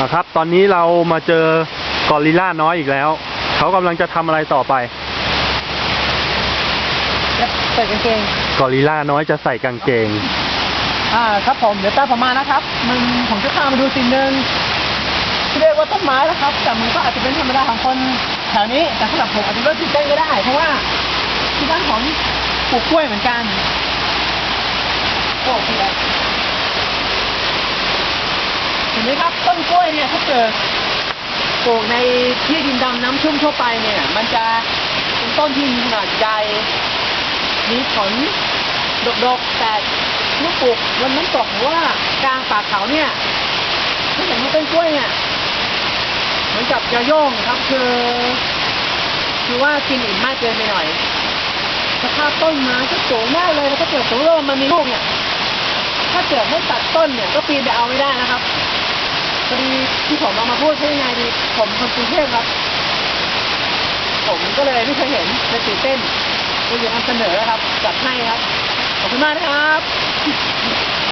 อะครับ ตอนนี้เรามาเจอกอริลล่าน้อยอีกแล้ว เขากำลังจะทำอะไรต่อไปใส่กางเกง กอริลล่าน้อยจะใส่กางเกง อ่าครับผมเดี๋ยวตามผมมานะครับมันผมจะพามาดูสิ่งหนึ่งที่เรียกว่าต้นไม้นะครับ แต่มันก็อาจจะเป็นธรรมดาของคนแถวนี้แต่สำหรับผมอาจจะเริ่มตื่นเต้นก็ได้ เพราะว่าที่บ้านผมปลูกกล้วยเหมือนกันโอ้พี่ครับเห็ นไหมครับต้นกล้วยเนี่ยถ้าเกิดปลูกในที่ดินดำน้ำชุ่มทั่วไปเนี่ย มันจะเป็นต้นที่มีขนาดใหญ่มีผลดกๆแต่เมื่อปลูกบนน้ำตกหรือว่ากลางป่าเขาเนี่ยถ้าเห็นว่าต้นกล้วยเนี่ยเหมือนกับยาโย่งครับคือคือว่ากินอิ่มมากเกินไปหน่อยสภาพต้นไม้ก็สูงมากเลยแล้วถ้าเกิดสมมติว่ามันมีลูกเนี่ย ถ้าเกิดให้ตัดต้นเนี่ยก็ปีนไปเอาไม่ได้นะครับ พอดีที่ผมเอามาพูดใช่ยังไงดี ผมคนกรุงเทพครับ ผมก็เลยไม่เคยเห็นเลยตื่นเต้นเลยอยากนำเสนอครับ จัดให้ครับ ขอบคุณมากนะครับ